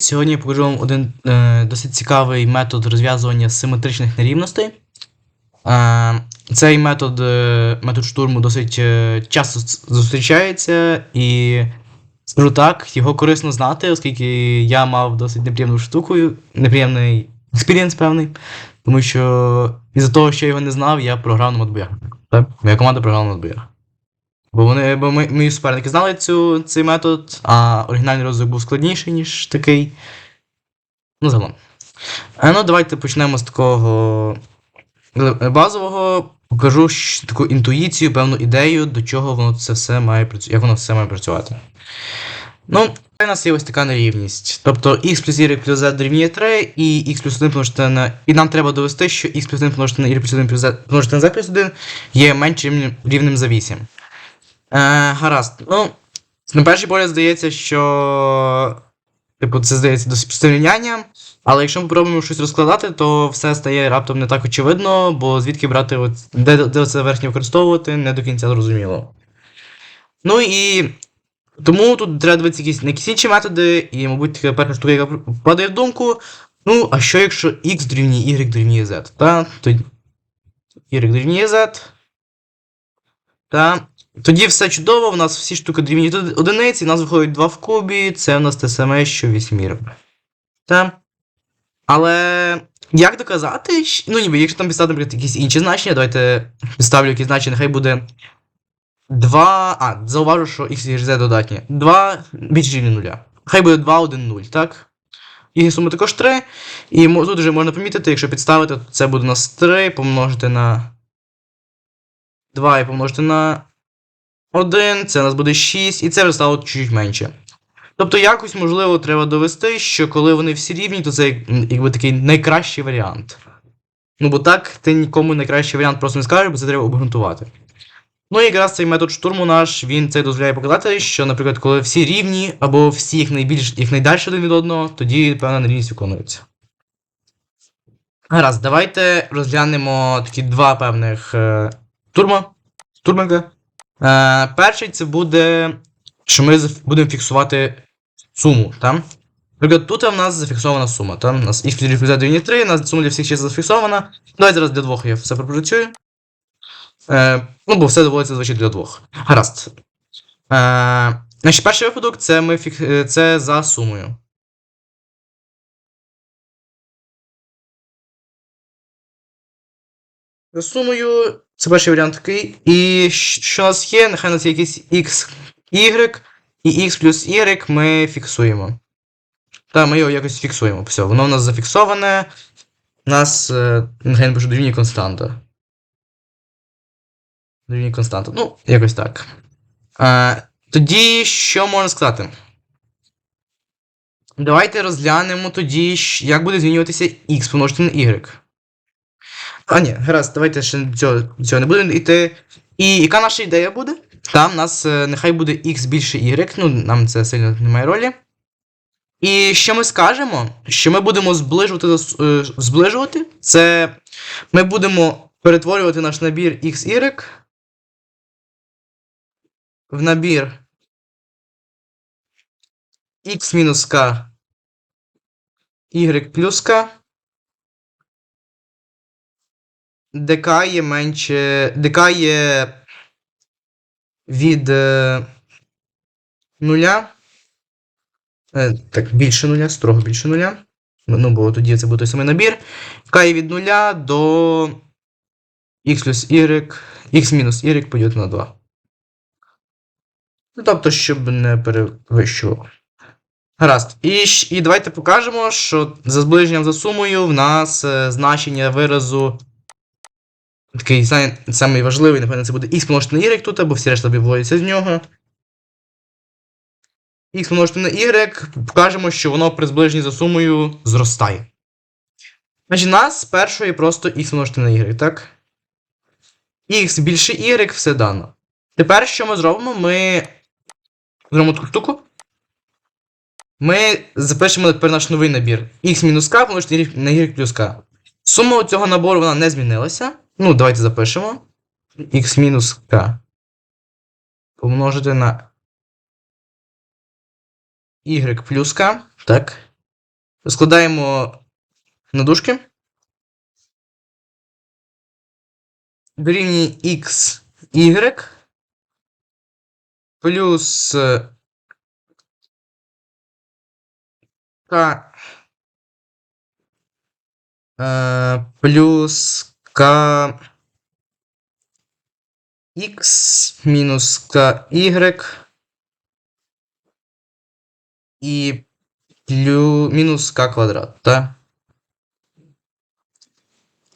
Сьогодні я покажу вам один е, досить цікавий метод розв'язування симетричних нерівностей. Е, цей метод, е, метод штурму досить е, часто зустрічається, і скажу так, його корисно знати, оскільки я мав досить неприємну штуку, неприємний експірієнс певний. Тому що із-за того, що я його не знав, я програв на модбоях. Моя команда програла на модбоях. Бо вони, бо ми, мої суперники знали цю, цей метод, а оригінальний розвиток був складніший, ніж такий. Ну, загалом. Е, ну, давайте почнемо з такого е, базового. Покажу таку інтуїцію, певну ідею, до чого воно це все має працювати, як воно все має працювати. Ну, у нас є ось така нерівність. Тобто x плюс y плюс z дорівнює 3, і x плюс 1 помножити на. І нам треба довести, що x плюс 1 помножити на y плюс 1 плюс z помножити на z плюс 1 є меншим рівнем за 8. Е, гаразд. Ну, на перший погляд здається, що. Типу, це здається досить простим рівнянням, але якщо ми пробуємо щось розкладати, то все стає раптом не так очевидно, бо звідки брати, от, де, де це верхнє використовувати, не до кінця зрозуміло. Ну і тому тут треба дивитися якісь, на якісь інші методи, і, мабуть, перша штука, яка впадає в думку. Ну, а що якщо x дорівнює y дорівнює z? Та? Тоді y дорівнює z. Та? Тоді все чудово, у нас всі штуки од- одиниці, у нас виходить 2 в кубі, це у нас те саме, що вісьмірка. Та? Але як доказати? Ну, ніби, якщо там підставити, наприклад, якісь інші значення, давайте підставлю якісь значення, нехай буде 2. А, зауважу, що x і z додатні. 2 більше рівня нуля. Хай буде 2, 1, 0, так? Їхня сума також 3. І тут вже можна помітити, якщо підставити, то це буде у нас 3 помножити на 2 і помножити на 1, це у нас буде 6, і це вже стало чуть менше. Тобто якось, можливо, треба довести, що коли вони всі рівні, то це якби такий найкращий варіант. Ну бо так ти нікому найкращий варіант просто не скажеш, бо це треба обґрунтувати. Ну і якраз цей метод штурму наш, він це дозволяє показати, що, наприклад, коли всі рівні, або всі їх найбільш їх найдальше один від одного, тоді певна нерівність виконується. Гаразд, давайте розглянемо такі два певних е, турма. Турмика. Е, перший це буде, що ми будемо фіксувати суму. Там. Наприклад, тут в нас зафіксована сума. Там у нас x y дорівнює 3, у нас сума для всіх чисел зафіксована. Давайте зараз для двох я все пропрацюю. Е, ну, бо все доводиться звучить для двох. Гаразд. Е, значить, перший випадок це, ми фік... е, це за сумою. За сумою, це перший варіант такий. І що у нас є? Нехай у нас є якийсь x, y, і x плюс y ми фіксуємо. Та, ми його якось фіксуємо. Все, воно у нас зафіксоване. У нас, е, нехай напишу дорівнює константа. Дорівнює константа. Ну, якось так. Е, тоді що можна сказати? Давайте розглянемо тоді, як буде змінюватися x помножити на y. А, ні, гаразд, давайте ще цього, цього не будемо йти. І яка наша ідея буде? Там у нас е, нехай буде x більше y, ну нам це сильно не має ролі. І що ми скажемо? Що ми будемо зближувати, е, зближувати? Це ми будемо перетворювати наш набір XY в набір x мінус k, y плюс k, k є менше, k є від е, нуля. Е, так, більше нуля, строго більше нуля. Ну, бо тоді це буде той самий набір. k є від нуля до x плюс y, x мінус y поділити на 2. Ну, тобто, щоб не перевищував. Гаразд. І, і давайте покажемо, що за зближенням за сумою в нас е, значення виразу. Такий самий, самий важливий, напевно, це буде x помножити на y тут, або всі решта виводяться з нього. X помножити на y, покажемо, що воно при зближенні за сумою зростає. Значить, нас першого є просто x помножити на y, так? x більше y, все дано. Тепер що ми зробимо? Ми зробимо таку штуку. Ми запишемо тепер наш новий набір. x мінус k помножити на y плюс k. Сума цього набору вона не змінилася. Ну, давайте запишемо. x мінус k. Помножити на y плюс k. Так. Складаємо на дужки. Дорівнює x, y плюс k е, плюс k x мінус k y і плю, мінус k квадрат, так?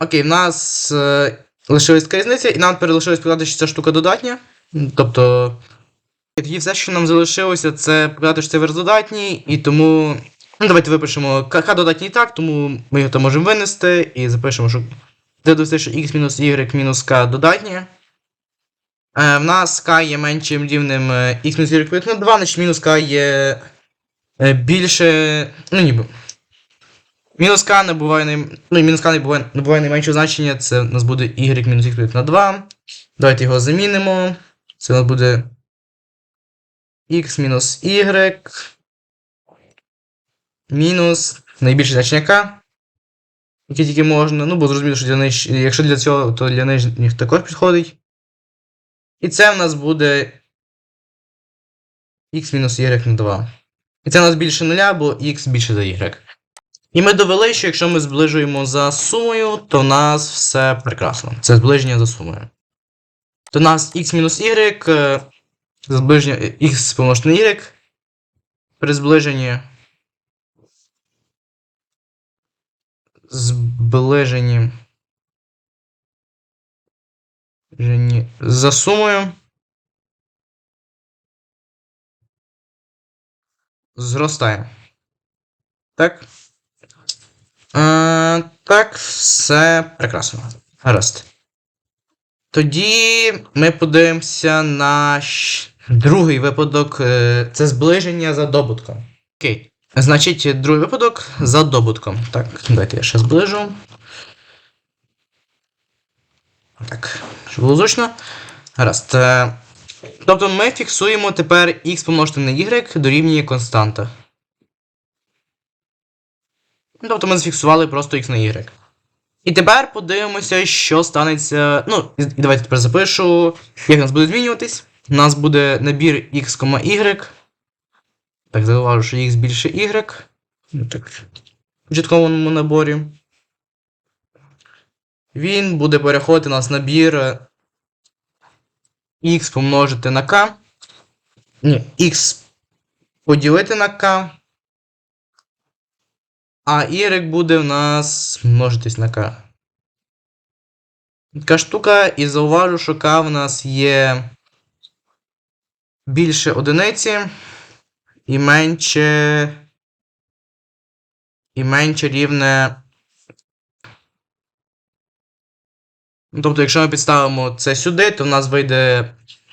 Окей, в нас е, лишилась така різниця, і нам тепер лишилось показати, що ця штука додатня. Тобто. Тоді все, що нам залишилося, це показати, що це вираз додатній, і тому. Ну, давайте випишемо k додатній так, тому ми його можемо винести і запишемо, що де довести, що x мінус y мінус k додатнє. Е, в нас k є меншим рівнем е, x мінус y поділити на 2, значить мінус k є е, більше. Ну ніби. Мінус k не буває най... ну, мінус k не буває, не буває найменшого значення, це у нас буде y мінус x на 2. Давайте його замінимо. Це у нас буде x мінус найбільше значення k, яке тільки можна. Ну, бо зрозуміло, що для ниж... якщо для цього, то для нижніх також підходить. І це в нас буде x мінус y на 2. І це у нас більше нуля, бо x більше за y. І ми довели, що якщо ми зближуємо за сумою, то в нас все прекрасно. Це зближення за сумою. То у нас x мінус y, е, зближення x помножити на y. При зближенні. Зближенні За сумою. Зростає. Так. Е, так, все прекрасно. Гаразд. Тоді ми подивимося на другий випадок. е, Це зближення за добутком. Окей. Значить, другий випадок за добутком. Так, давайте я ще зближу. Так, щоб було зручно. Гаразд. Е, Тобто ми фіксуємо тепер x помножити на y дорівнює константа. Ну, Тобто ми зафіксували просто x на y. І тепер подивимося, що станеться. Ну, і давайте тепер запишу, як у нас буде змінюватись. У нас буде набір x, y. Так, зауважу, що x більше y. Ну, Так, в початковому наборі. Він буде переходити у нас набір е, x помножити на k. Ні, x поділити на k. А y буде у нас множитись на k. Така штука, і зауважу, що k в нас є більше одиниці і менше. І менше рівне. Ну, Тобто, якщо ми підставимо це сюди, то в нас вийде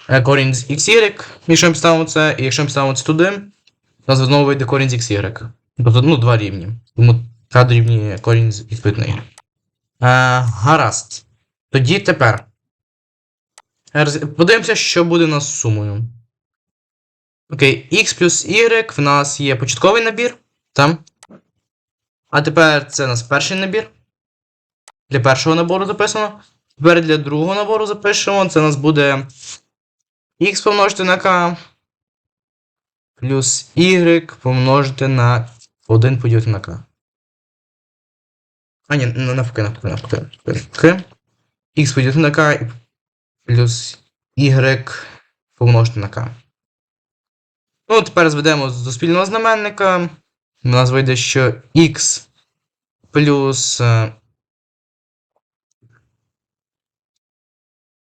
е, корінь з xy, якщо ми підставимо це, і якщо ми підставимо це туди, у нас знову вийде корінь з xy. Тобто, ну, два рівні. Тому k дорівнює корінь з y. Е, гаразд. Тоді тепер. Подивимося, що буде у нас з сумою. Окей, x плюс y в нас є початковий набір. Там. А тепер це у нас перший набір. Для першого набору записано. Тепер для другого набору запишемо. Це у нас буде x помножити на k плюс y помножити на 1 поділити на k. А, ні, на- навпаки, навпаки, навпаки. навпаки. x поділити на k плюс y помножити на k. Ну, тепер зведемо до спільного знаменника. У нас вийде, що x плюс е,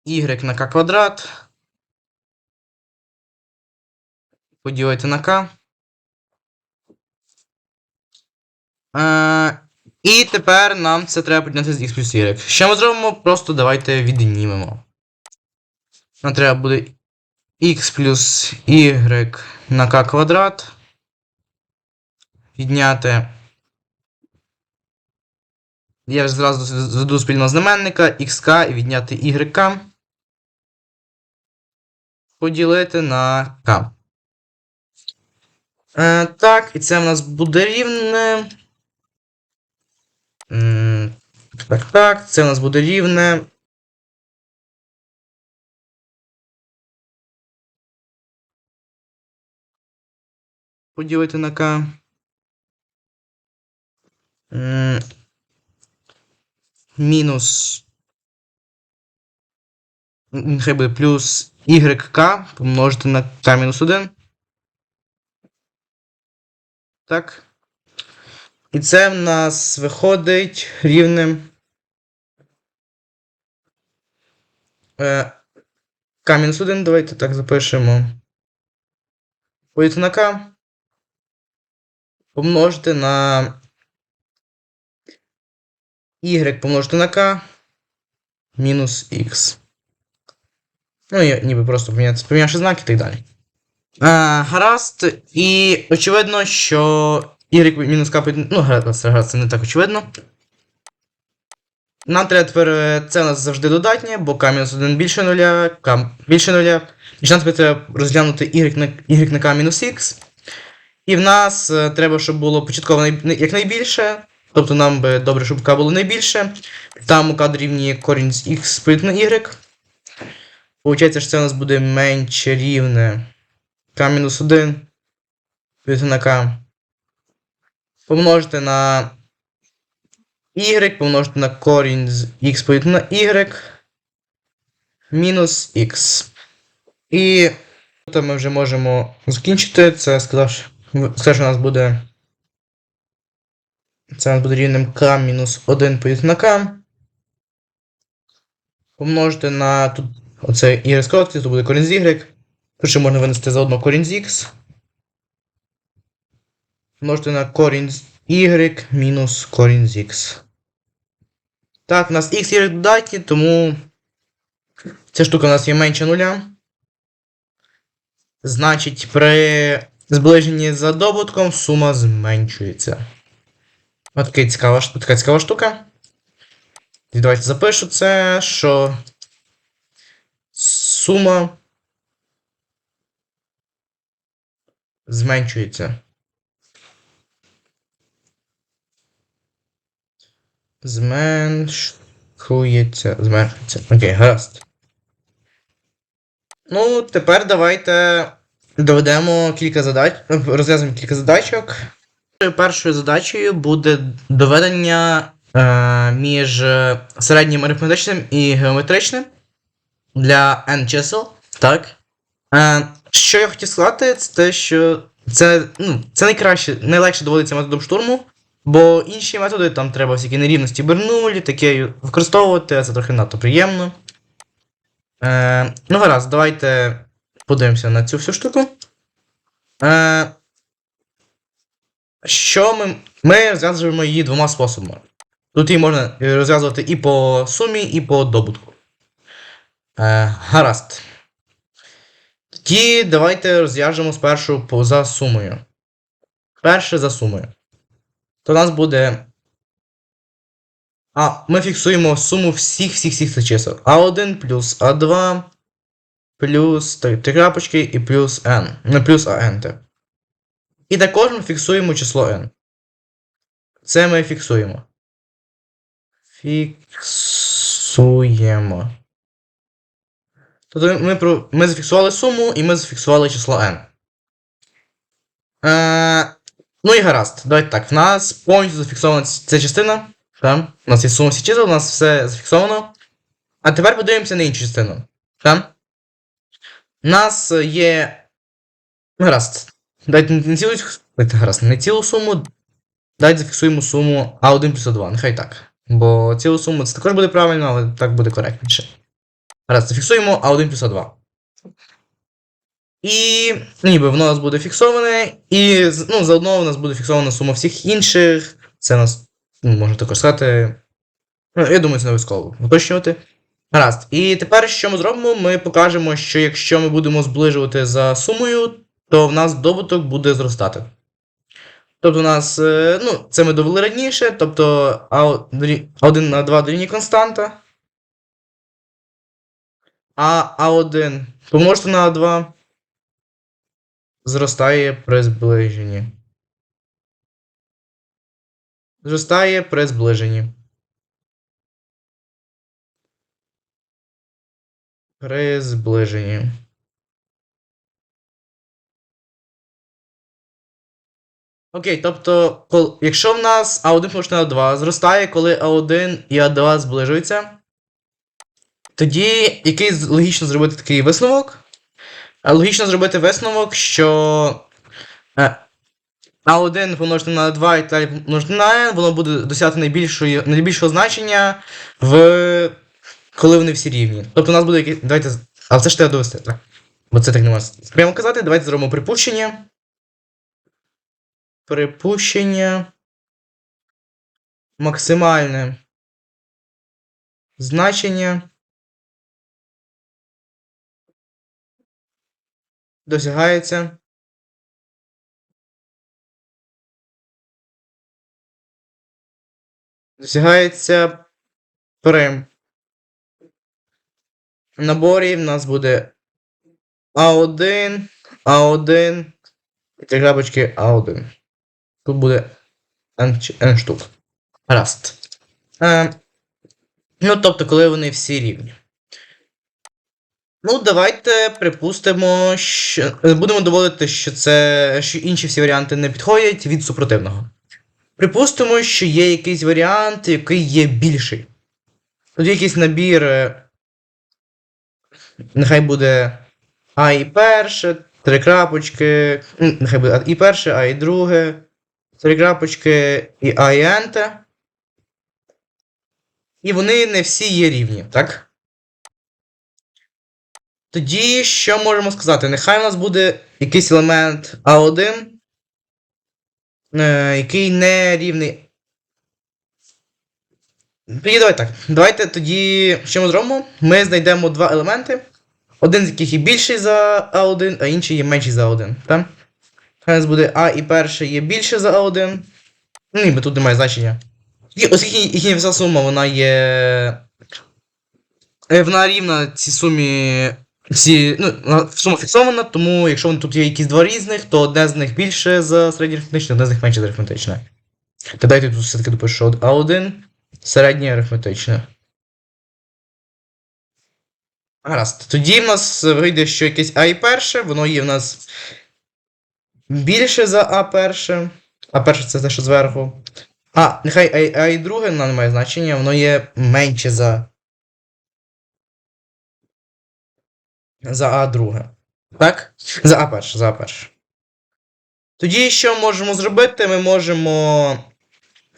y на k квадрат. Поділити на k. Е, і тепер нам це треба поділяти з x плюс y. Що ми зробимо? Просто давайте віднімемо. Нам треба буде x плюс y на k квадрат. Відняти. Я ж зразу зведу спільного знаменника xk і відняти y. Поділити на k. Е, так, і це в нас буде рівне. Так, так, це в нас буде рівне. Поділити на К. Мінус. Нехай буде плюс YK помножити на К мінус 1. Так. І це в нас виходить рівнем. Е, К мінус 1, давайте так запишемо. Поділити на К. Помножити на Y помножити на К. Мінус Х. Ну, і ніби просто поміняти, помінявши знаки і так далі. Е, гаразд, і очевидно, що y мінус k Ну, гаразд, гаразд, це не так очевидно. Нам треба тепер е, це у нас завжди додатнє, бо k-1 більше нуля, k більше нуля. І нам треба розглянути y на, y на k x. І в нас е, треба, щоб було початково якнайбільше. Тобто нам би добре, щоб k було найбільше. Там у k дорівнює корінь з x поділити на y. Получається, що це у нас буде менше рівне k-1 поділити на k. Помножити на y, помножити на корінь з x поділити на y. Мінус x. І тут ми вже можемо закінчити. Це сказавши, сказав, що у нас буде. Це у нас буде рівнем k мінус 1 поділити на k. Помножити на тут оце y скоротити, то буде корінь з y. Тут можна винести заодно корінь з x. Множити на корінь з y мінус корінь з x. Так, у нас x y додатні, тому ця штука у нас є менше нуля. Значить, при зближенні за добутком сума зменшується. Ось цікава, така цікава штука. І давайте запишу це, що сума зменшується. Зменшується. Зменшується. Окей, гаразд. Ну, тепер давайте доведемо кілька задач. Розв'язуємо кілька задачок. Першою задачею буде доведення е, між середнім арифметичним і геометричним для n чисел. Так. Е, що я хотів сказати, це те, що це, ну, це найкраще, найлегше доводиться методом штурму, бо інші методи там треба всякі нерівності бернулі, таке використовувати, це трохи надто приємно. Е, ну, гаразд, давайте подивимося на цю всю штуку. Е, що ми. Ми розв'язуємо її двома способами. Тут її можна розв'язувати і по сумі, і по добутку. Е, гаразд. Тоді давайте розв'яжемо спершу по, за сумою. Перше за сумою. То у нас буде. А, ми фіксуємо суму всіх всіх всіх цих чисел. А1 плюс А2 плюс три, три крапочки і плюс n. Не плюс АН. так. І також ми фіксуємо число n. Це ми фіксуємо. Фіксуємо. Тобто ми, про- ми зафіксували суму і ми зафіксували число n. Е, ну і гаразд. Давайте так. В нас повністю зафіксована ця частина. Так? У нас є сума всіх чисел, у нас все зафіксовано. А тепер подивимося на іншу частину. Так? Нас є. Ну, Гаразд. Дайте не цілу. Гаразд, не цілу суму. Давайте зафіксуємо суму А1 плюс А2. Нехай так. Бо цілу суму це також буде правильно, але так буде коректніше. Раз, зафіксуємо А1 плюс А2. І ну, ніби воно у нас буде фіксоване, і ну, заодно у нас буде фіксована сума всіх інших. Це у нас, ну, можна також сказати. Ну, я думаю, це не обов'язково уточнювати. Гаразд. І тепер, що ми зробимо? Ми покажемо, що якщо ми будемо зближувати за сумою, то в нас добуток буде зростати. Тобто у нас, е, ну, це ми довели раніше, тобто А1 на 2 дорівнює константа. А А1 помножити на А2 зростає при зближенні. Зростає при зближенні. При зближенні. Окей, тобто, якщо в нас А1 помножити на 2 зростає, коли А1 і А2 зближуються, тоді який логічно зробити такий висновок? Логічно зробити висновок, що е, А1 помножити на 2 і далі помножити на n, воно буде найбільшої, найбільшого значення, в... коли вони всі рівні. Тобто у нас буде якийсь. Давайте. Але це ж треба довести, так? Бо це так не можна прямо казати. Давайте зробимо припущення. Припущення. Максимальне значення досягається досягається при наборі в нас буде А1, А1 і три крапочки А1. Тут буде N, N штук. Гаразд. Е, ну, тобто, коли вони всі рівні. Ну, давайте припустимо, що е, будемо доводити, що це що інші всі варіанти не підходять від супротивного. Припустимо, що є якийсь варіант, який є більший. Тут є якийсь набір. Нехай буде А і перше, три крапочки. Нехай буде і перше, А і друге, три крапочки і А і енте. І вони не всі є рівні, так? Тоді що можемо сказати? Нехай у нас буде якийсь елемент А1, е, який не рівний. Тоді давай так. Давайте тоді, що ми зробимо? Ми знайдемо два елементи, один з яких є більший за А1, а інший є менший за А1. Так? Хай буде А і перший є більше за А1. Ну, ніби тут немає значення. І Оскільки їхня вся сума, вона є. е, Вона рівна цій сумі. Всі, ну, сума фіксована, тому якщо тут є якісь два різних, то одне з них більше за середнє арифметичне, одне з них менше за арифметичне. Та дайте тут все-таки допишу А1 середнє арифметичне. Гаразд. Тоді в нас вийде, що якесь А і перше, воно є в нас більше за А перше. А перше це те, що зверху. А, нехай А, і друге, воно не має значення, воно є менше за. За А друге. Так? За А перше, за А перше. Тоді що можемо зробити? Ми можемо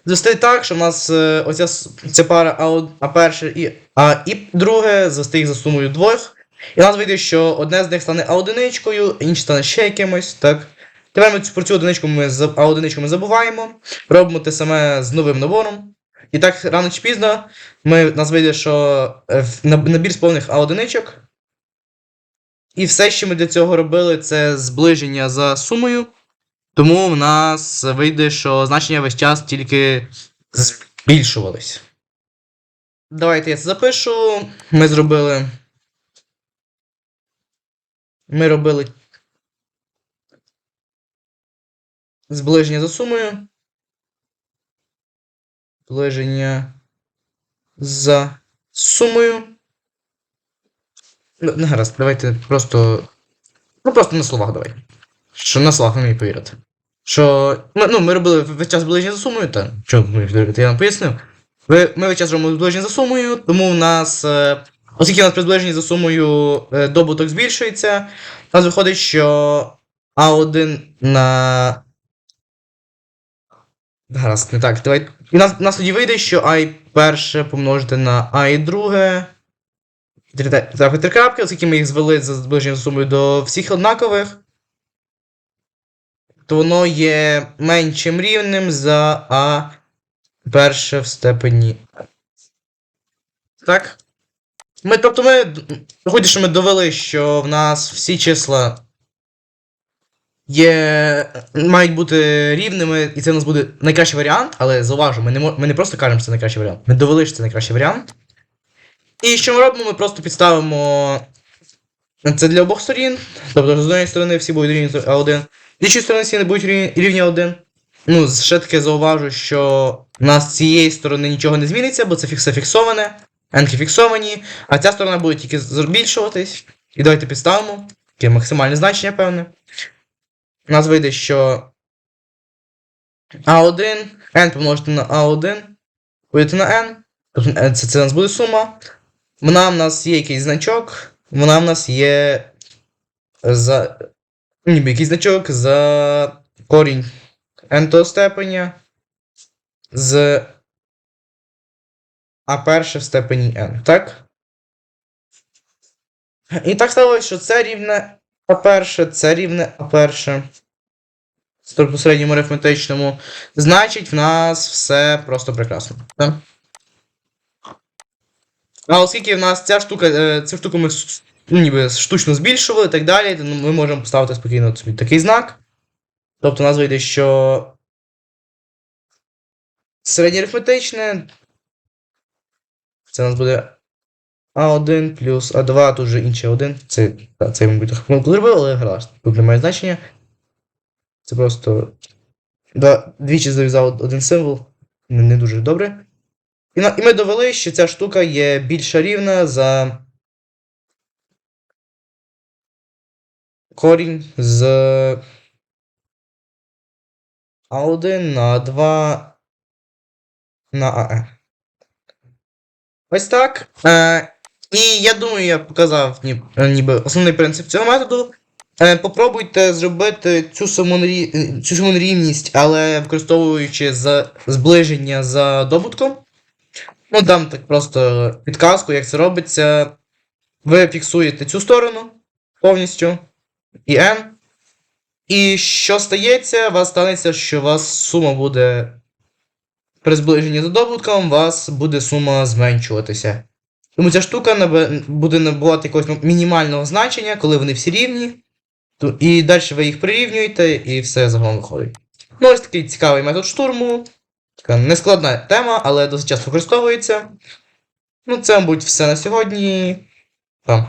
звести так, що в нас е, оця ця пара А, од- а перше і А і друге звести їх за сумою двох. І у нас вийде, що одне з них стане А одиничкою, інше стане ще якимось, так? Тепер ми про цю одиничку ми А одиничку ми забуваємо, робимо те саме з новим набором. І так рано чи пізно ми, нас вийде, що е, набір з повних А одиничок. І все, що ми для цього робили, це зближення за сумою. Тому в нас вийде, що значення весь час тільки збільшувались. Давайте я це запишу. Ми зробили. Ми робили зближення за сумою. Зближення за сумою. Ну, не гаразд, давайте просто. Ну, просто на словах давай. Що на не мені повірити. Що. Ми, ну, ми робили весь час зближення за сумою, та. Що ми я вам пояснив? Ви, ми весь час робимо зближення за сумою, тому в нас. Е, оскільки у нас при зближенні за сумою е, добуток збільшується, у нас виходить, що А1 на. Гаразд, не так. Давай. І нас, нас тоді вийде, що А і перше помножити на А і друге. Три, крапки, оскільки ми їх звели за зближенням сумою до всіх однакових, то воно є меншим рівнем за А перше в степені. Так? Ми, тобто ми. Виходить, що ми довели, що в нас всі числа є, мають бути рівними, і це у нас буде найкращий варіант, але зауважу, ми не, ми не просто кажемо, що це найкращий варіант. Ми довели, що це найкращий варіант. І що ми робимо? Ми просто підставимо Це для обох сторін. Тобто, з однієї сторони всі будуть рівні А1, з іншої сторони не будуть рівні, рівні 1. Ну, ще таке зауважу, що у нас з цієї сторони нічого не зміниться, бо це все фіксоване, енки фіксовані, а ця сторона буде тільки збільшуватись. І давайте підставимо. Таке максимальне значення, певне. У нас вийде, що А1, n помножити на А1, поділити на n. Тобто це, це у нас буде сума. Вона в нас є якийсь значок, вона в нас є за. Якийсь значок за корінь n степеня з а перше в степені n, так? І так сталося, що це рівне а перше, це рівне а перше. В посередньому арифметичному. Значить, в нас все просто прекрасно. Так? А оскільки в нас ця штука, е, цю штуку ми ну, ніби штучно збільшували і так далі, то ну, ми можемо поставити спокійно собі такий знак. Тобто у нас вийде, що середнє арифметичне. Це у нас буде А1 плюс А2, тут вже інше 1. Це, та, це мабуть, помилку зробив, але гаразд. Тут немає значення. Це просто два, двічі зав'язав один символ. Не, не дуже добре. І, і ми довели, що ця штука є більша рівна за корінь з А1 на 2 на АЕ. Ось так. Е, і я думаю, я показав е, ніби основний принцип цього методу. Е, попробуйте зробити цю нерівність, але використовуючи зближення за добутком. Ну, дам так просто підказку, як це робиться. Ви фіксуєте цю сторону повністю і n. І що стається, вас станеться, що у вас сума буде при зближенні за добутком, у вас буде сума зменшуватися. Тому ця штука буде набувати якогось мінімального значення, коли вони всі рівні. І далі ви їх прирівнюєте, і все загалом виходить. Ну, ось такий цікавий метод штурму. Така нескладна тема, але досить часто використовується. Ну, це, мабуть, все на сьогодні. Там.